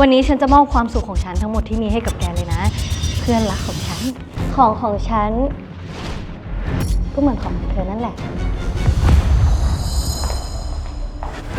วันนี้ฉันจะมอบความสุขของฉันทั้งหมดที่มีให้กับแกเลยนะ เพื่อนรักของฉัน ของของฉัน ก็เหมือนของเธอนั่นแหละ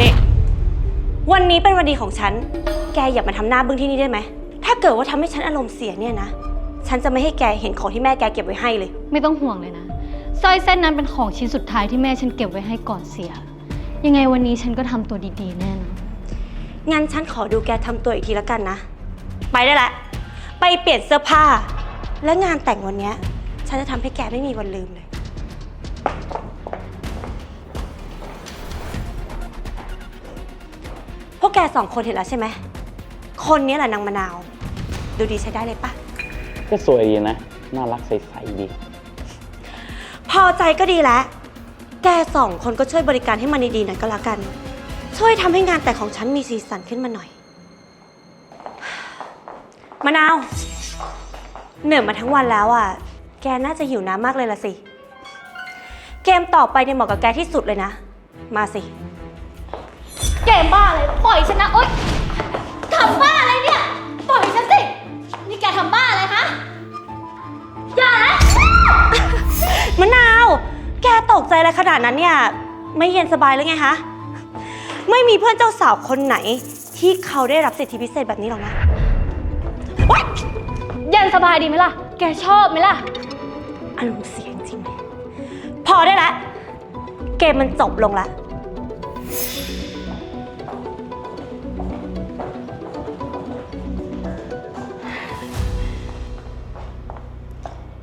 นี่วันนี้เป็นวันดีของฉัน แกอย่ามาทำหน้าบึ้งที่นี่ได้ไหม ถ้าเกิดว่าทำให้ฉันอารมณ์เสียเนี่ยนะ ฉันจะไม่ให้แกเห็นของที่แม่แกเก็บไว้ให้เลย ไม่ต้องห่วงเลยนะสร้อยเส้นนั้นเป็นของชิ้นสุดท้ายที่แม่ฉันเก็บไว้ให้ก่อนเสีย ยังไงวันนี้ฉันก็ทำตัวดีๆแน่นอน งั้นฉันขอดูแกทำตัวอีกทีแล้วกันนะ ไปได้ละ ไปเปลี่ยนเสื้อผ้า และงานแต่งวันเนี้ย ฉันจะทำให้แกไม่มีวันลืมเลย พวกแกสองคนเห็นแล้วใช่ไหม คนนี้แหละนางมะนาว ดูดีใช้ได้เลยปะก็สวยดีนะ น่ารักใสๆดี พอใจก็ดีแล้ว แกสองคนก็ช่วยบริการให้มันดีๆหน่อยก็แล้วกัน ช่วยทำให้งานแต่งของฉันมีสีสันขึ้นมาหน่อย มะนาว เหนื่อยมาทั้งวันแล้วอะ แกน่าจะหิวน้ำมากเลยละสิ เกมต่อไปเนี่ยเหมาะกับแกที่สุดเลยนะ มาสิ เกมบ้าเลยปล่อยฉันนะโอ๊ยทำบ้าอะไรเนี่ย ปล่อยฉันสิ นี่แกทำบ้าอะไรคะอย่านะ มะนาว แกตกใจอะไรขนาดนั้นเนี่ย ไม่เย็นสบายเลยไงฮะ ไม่มีเพื่อนเจ้าสาวคนไหน ที่เขาได้รับสิทธิพิเศษแบบนี้หรอกนะว้ายเย็นสบายดีไหมล่ะ แกชอบไหมล่ะ อารมณ์เสียจริงๆเลยพอได้แล้วเกมมันจบลงแล้ว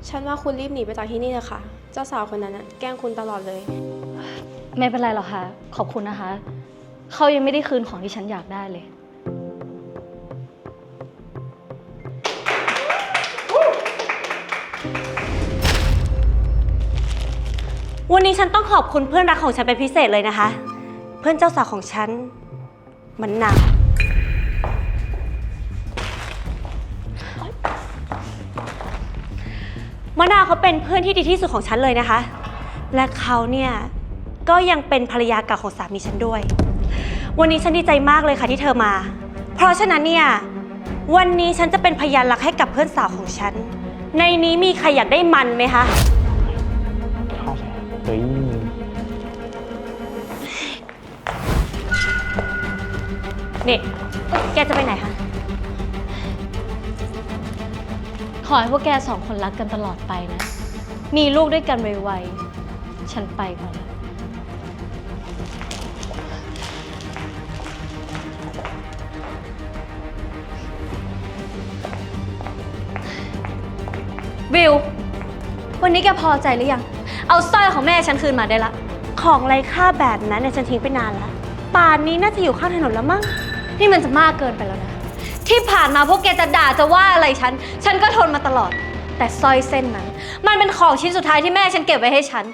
ฉันว่าคุณรีบหนีไปจากที่นี่เลยค่ะเจ้าสาวคนนั้นน่ะแกล้งคุณตลอดเลย ไม่เป็นไรหรอกค่ะ ขอบคุณนะคะ เขายังไม่ได้คืนของที่ฉันอยากได้เลย วันนี้ฉันต้องขอบคุณเพื่อนรักของฉันเป็นพิเศษเลยนะคะ เพื่อนเจ้าสาวของฉัน มันหนาวมะนาวเขาเป็นเพื่อนที่ดีที่สุดของฉันเลยนะคะ และเขาเนี่ย ก็ยังเป็นภรรยาเก่าของสามีฉันด้วย วันนี้ฉันดีใจมากเลยค่ะที่เธอมา เพราะฉะนั้นเนี่ย วันนี้ฉันจะเป็นพยานหลักให้กับเพื่อนสาวของฉัน ในนี้มีใครอยากได้มันไหมคะเข้าใจเฮ้ยนี่ แกจะไปไหนคะ ขอให้พวกแกสองคนรักกันตลอดไปนะ มีลูกด้วยกันไวๆ ฉันไปก่อนละ วิว วันนี้แกพอใจหรือยัง เอาสร้อยของแม่ฉันคืนมาได้ละ ของไร้ค่าแบบนั้นเนี่ยฉันทิ้งไปนานแล้วป่านนี้น่าจะอยู่ข้างถนนแล้วมั้ง นี่มันจะมากเกินไปแล้วนะ ที่ผ่านมาพวกแกจะด่าจะว่าอะไรฉัน ฉันก็ทนมาตลอด แต่สร้อยเส้นนั้น มันเป็นของชิ้นสุดท้ายที่แม่ฉันเก็บไว้ให้ฉัน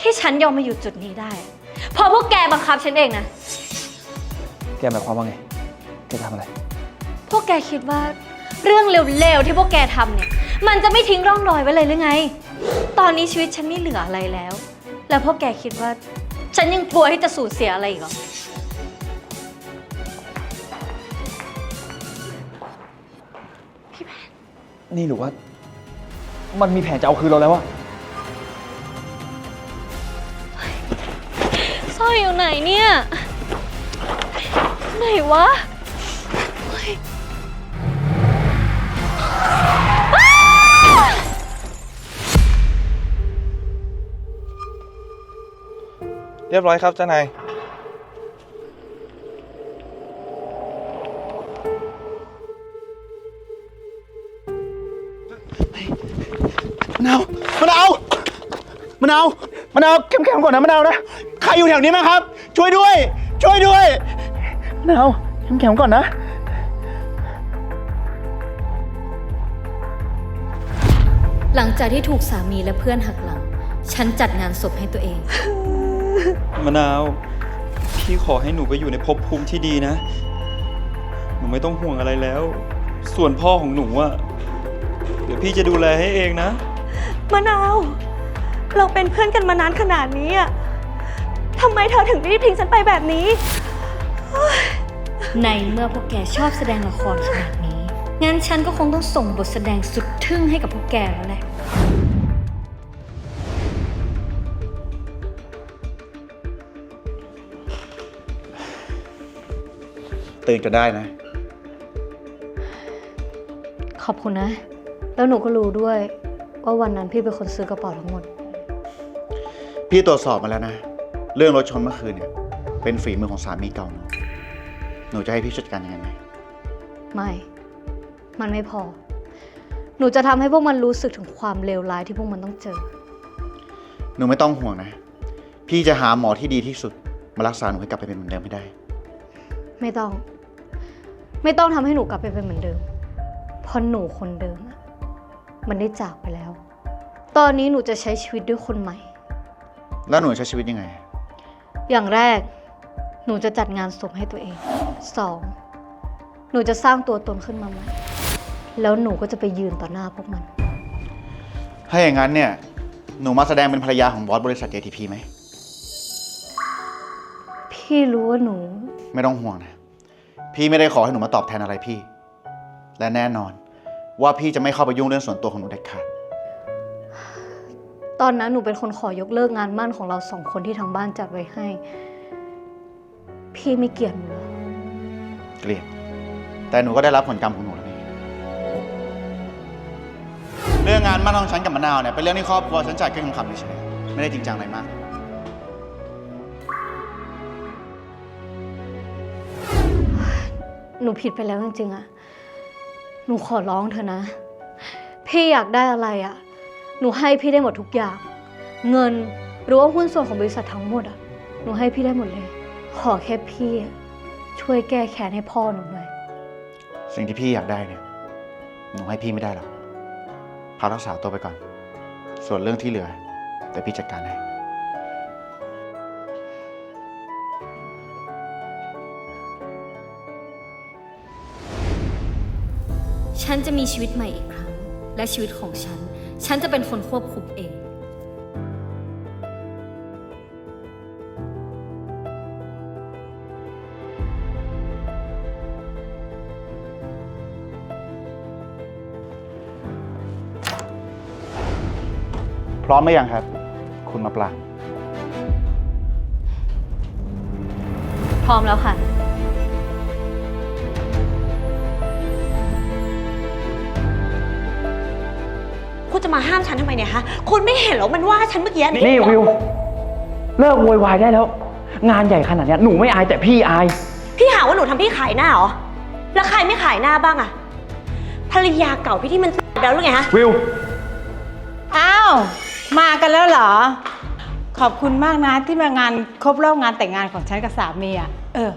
ที่ฉันยอมมาอยู่จุดนี้ได้อะเพราะพวกแกบังคับฉันเองนะ แกหมายความว่าไง แกทำอะไร พวกแกคิดว่า เรื่องเร็วๆที่พวกแกทำเนี่ย มันจะไม่ทิ้งร่องรอยไว้เลยหรือไง ตอนนี้ชีวิตฉันไม่เหลืออะไรแล้ว แล้วพวกแกคิดว่า ฉันยังกลัวที่จะสูญเสียอะไรอีกเหรอ นี่หรือว่า มันมีแผนจะเอาคืนเราแล้วอะสร้อยอยู่ไหนเนี่ย ไหนวะเเรียบร้อยครับเจ้านายมะนาวมะนาวมะนาวมะนาวเข้มแข็งก่อนนะมะนาวนะ ใครอยู่แถวนี้มั้งครับ ช่วยด้วย ช่วยด้วยมะนาวเข้มแข็งก่อนนะ หลังจากที่ถูกสามีและเพื่อนหักหลัง ฉันจัดงานศพให้ตัวเอง มะนาว พี่ขอให้หนูไปอยู่ในภพภูมิที่ดีนะ หนูไม่ต้องห่วงอะไรแล้ว ส่วนพ่อของหนูอะเดี๋ยวพี่จะดูแลให้เองนะ มะนาว เราเป็นเพื่อนกันมานานขนาดนี้อะทำไมเธอถึงรีบทิ้งฉันไปแบบนี้เฮ้ยในเมื่อพวกแกชอบแสดงละครขนาดนี้ งั้นฉันก็คงต้องส่งบทแสดงสุดทึ่งให้กับพวกแกแล้วแหละ ตื่นก็ได้นะ ขอบคุณนะ แล้วหนูก็รู้ด้วย ว่าวันนั้นพี่เป็นคนซื้อกระเป๋าทั้งหมด พี่ตรวจสอบมาแล้วนะ เรื่องรถชนเมื่อคืนเนี่ย เป็นฝีมือของสามีเก่าหนูหนูจะให้พี่จัดการยังไงไหมไม่ มันไม่พอ หนูจะทำให้พวกมันรู้สึกถึงความเลวร้ายที่พวกมันต้องเจอ หนูไม่ต้องห่วงนะ พี่จะหาหมอที่ดีที่สุด มารักษาหนูให้กลับไปเป็นเหมือนเดิมให้ได้ ไม่ต้อง ไม่ต้องทำให้หนูกลับไปเป็นเหมือนเดิม เพราะหนูคนเดิมอะมันได้จากไปแล้ว ตอนนี้หนูจะใช้ชีวิตด้วยคนใหม่ แล้วหนูใช้ชีวิตยังไง อย่างแรก หนูจะจัดงานศพให้ตัวเอง สอง หนูจะสร้างตัวตนขึ้นมาใหม่ แล้วหนูก็จะไปยืนต่อหน้าพวกมัน ถ้าอย่างนั้นเนี่ย หนูมาแสดงเป็นภรรยาของบอสบริษัท JTP ไหม พี่รู้ว่าหนู ไม่ต้องห่วงนะ พี่ไม่ได้ขอให้หนูมาตอบแทนอะไรพี่ และแน่นอน ว่าพี่จะไม่เข้าไปยุ่งเรื่องส่วนตัวของหนูเด็ดขาด ตอนนั้นหนูเป็นคนขอยกเลิกงานมั่นของเราสองคนที่ทางบ้านจัดไว้ให้ พี่ไม่เกลียดหนูเหรอเกลียด แต่หนูก็ได้รับผลกรรมของหนูแล้วนี่เรื่องงานมั่นของฉันกับมะนาวเนี่ยเป็นเรื่องที่ครอบครัวฉันจัดขึ้นขำๆเฉยๆไม่ได้จริงจังอะไรมาก หนูผิดไปแล้วจริงๆอะหนูขอร้องเธอนะ พี่อยากได้อะไรอะหนูให้พี่ได้หมดทุกอย่าง เงินหรือว่าหุ้นส่วนของบริษัททั้งหมดอะหนูให้พี่ได้หมดเลย ขอแค่พี่ช่วยแก้แค้นให้พ่อหนูหน่อย สิ่งที่พี่อยากได้เนี่ย หนูให้พี่ไม่ได้หรอกพักรักษาตัวไปก่อน ส่วนเรื่องที่เหลือเดี๋ยวพี่จัดการให้ ฉันจะมีชีวิตใหม่อีกครั้ง และชีวิตของฉัน ฉันจะเป็นคนควบคุมเอง พร้อมหรือยังครับ คุณมาปลาง พร้อมแล้วค่ะ คุณจะมาห้ามฉันทำไมเนี่ยคะ คุณไม่เห็นเหรอมันว่าฉันเมื่อกี้นี่วิว เลิกโวยวายได้แล้ว งานใหญ่ขนาดเนี้ยหนูไม่อายแต่พี่อาย พี่หาว่าหนูทำพี่ขายหน้าเหรอ แล้วใครไม่ขายหน้าบ้างอะภรรยาเก่าพี่ที่มันแล้วหรือไงฮะ วิว อ้าว มากันแล้วเหรอ ขอบคุณมากนะที่มางานครบรอบงานแต่งงานของฉันกับสามีอะ เออ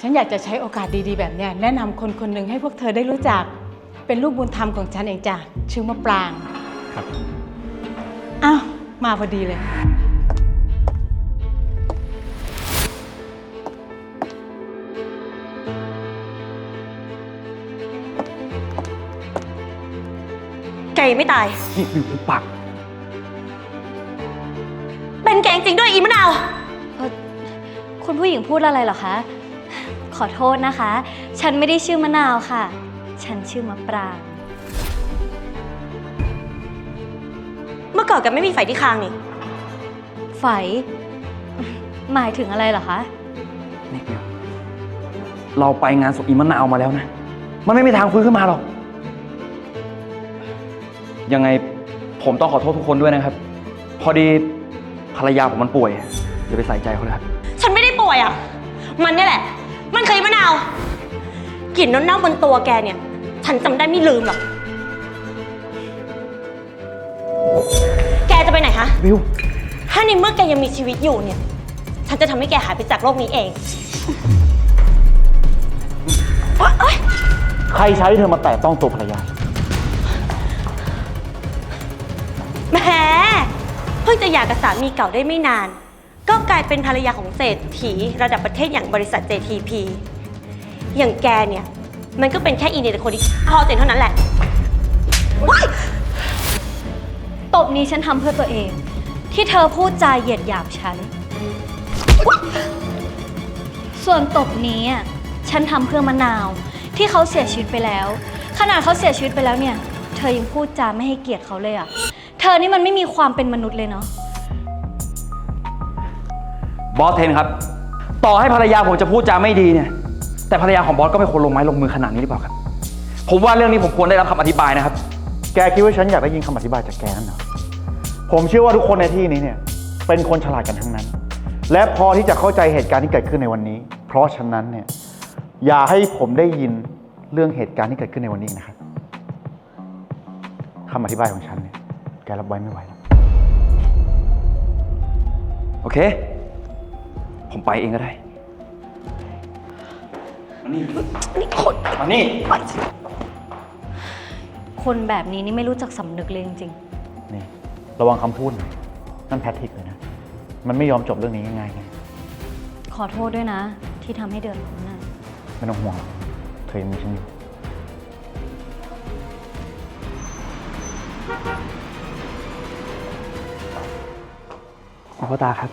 ฉันอยากจะใช้โอกาสดีๆ แบบเนี้ยแนะนำคนคนหนึ่งให้พวกเธอได้รู้จัก เป็นลูกบุญธรรมของฉันเองจ้ะชื่อมะปรางครับอ้าวมาพอดีเลย แกยังไม่ตาย นี่วิวหุบปากเป็นแกจริงด้วยอีมะนาวเอ่อคุณผู้หญิงพูดอะไรเหรอคะ ขอโทษนะคะ ฉันไม่ได้ชื่อมะนาวค่ะ ฉันชื่อมะปราง เมื่อก่อนแกไม่มีไฟที่คางนี่ ไฝ หมายถึงอะไรเหรอคะ นี่วิวเราไปงานศพอีมะนาวมาแล้วนะ มันไม่มีทางฟื้นขึ้นมาหรอก ยังไงผมต้องขอโทษทุกคนด้วยนะครับ พอดีภรรยาผมมันป่วยอย่าไปใส่ใจเขาเลยครับ ฉันไม่ได้ป่วยอะ มันเนี่ยแหละ มันเคยมะนาว กลิ่นเน่าๆบนตัวแกเนี่ย ฉันจำได้ไม่ลืมหรอก แกจะไปไหนคะ วิว ถ้าในเมื่อแกยังมีชีวิตอยู่เนี่ย ฉันจะทำให้แกหายไปจากโลกนี้เองโอ๊ยโอ๊ยใครใช้ให้เธอมาแตะต้องตัวภรรยา แหมเพิ่งจะหย่ากับสามีเก่าได้ไม่นาน ก็กลายเป็นภรรยาของเศรษฐีระดับประเทศอย่างบริษัท JTP อย่างแกเนี่ย มันก็เป็นแค่อีเนตคนที่พอเสร็จเท่านั้นแหละว้ายตบนี้ฉันทำเพื่อตัวเอง ที่เธอพูดจาเหยียดหยามฉัน ส่วนตบนี้อะฉันทำเพื่อมะนาว ที่เขาเสียชีวิตไปแล้ว ขนาดเขาเสียชีวิตไปแล้วเนี่ย เธอยังพูดจาไม่ให้เกียรติเขาเลยอะเธอนี่มันไม่มีความเป็นมนุษย์เลยเนาะ บอสเทนครับ ต่อให้ภรรยาผมจะพูดจาไม่ดีเนี่ย แต่ภรรยาของบอสก็ไม่ควรลงไม้ลงมือขนาดนี้หรือเปล่าครับ ผมว่าเรื่องนี้ผมควรได้รับคำอธิบายนะครับ แกคิดว่าฉันอยากได้ยินคำอธิบายจากแกนั่นเหรอผมเชื่อว่าทุกคนในที่นี้เนี่ยเป็นคนฉลาดกันทั้งนั้น และพอที่จะเข้าใจเหตุการณ์ที่เกิดขึ้นในวันนี้ เพราะฉะนั้นเนี่ยอย่าให้ผมได้ยินเรื่องเหตุการณ์ที่เกิดขึ้นในวันนี้อีกนะครับคำอธิบายของฉันเนี่ยแกรับไว้ไม่ไหวแล้วโอเค ผมไปเองก็ได้ มานี่นี่คนมานี่ คนแบบนี้นี่ไม่รู้จักสำนึกเลยจริงนี่ ระวังคำพูดหน่อยนั่นแพทริกเลยนะ มันไม่ยอมจบเรื่องนี้ง่ายๆไงๆ ขอโทษด้วยนะ ที่ทำให้เดือดร้อนนะไม่ต้องห่วงหรอกเธอยังมีฉันอยู่ คุณพ่อตาครับ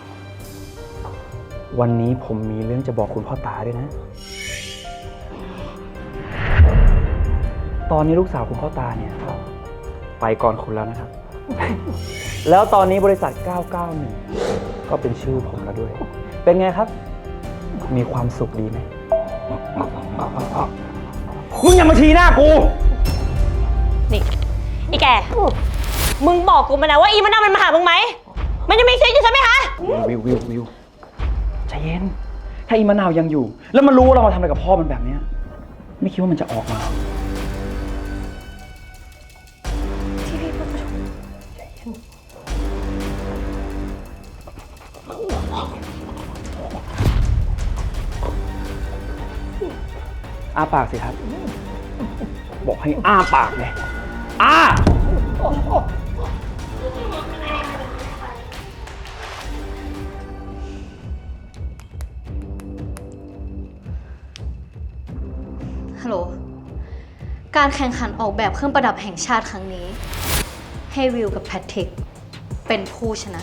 วันนี้ผมมีเรื่องจะบอกคุณพ่อตาด้วยนะต อนนี้ลูกสาวคุณพ่อตาเนี่ยไปก่อนคุณแล้วนะครับ แล้วตอนนี้บริษัท 991 ก็เป็นชื่อผมแล้วด้วย เป็นไงครับ มีความสุขดีไหมมึงอย่ามาชี้หน้ากู นี่อีแก มึงบอกกูมานะว่าอีมันน่ามันมาหามึงไหม มันยังมีชีวิตอยู่ใช่ไหมคะ วิววิววิวใจเย็น ถ้าอีมะนาวยังอยู่ แล้วมันรู้ว่าเรามาทำอะไรกับพ่อมันแบบเนี้ย ไม่คิดว่ามันจะออกมาอ้า ปากสิครับ บอกให้อ้าปากเลยอ้า ฮัลโหล การแข่งขันออกแบบเครื่องประดับแห่งชาติครั้งนี้ ให้วิวกับแพทริก เป็นผู้ชนะ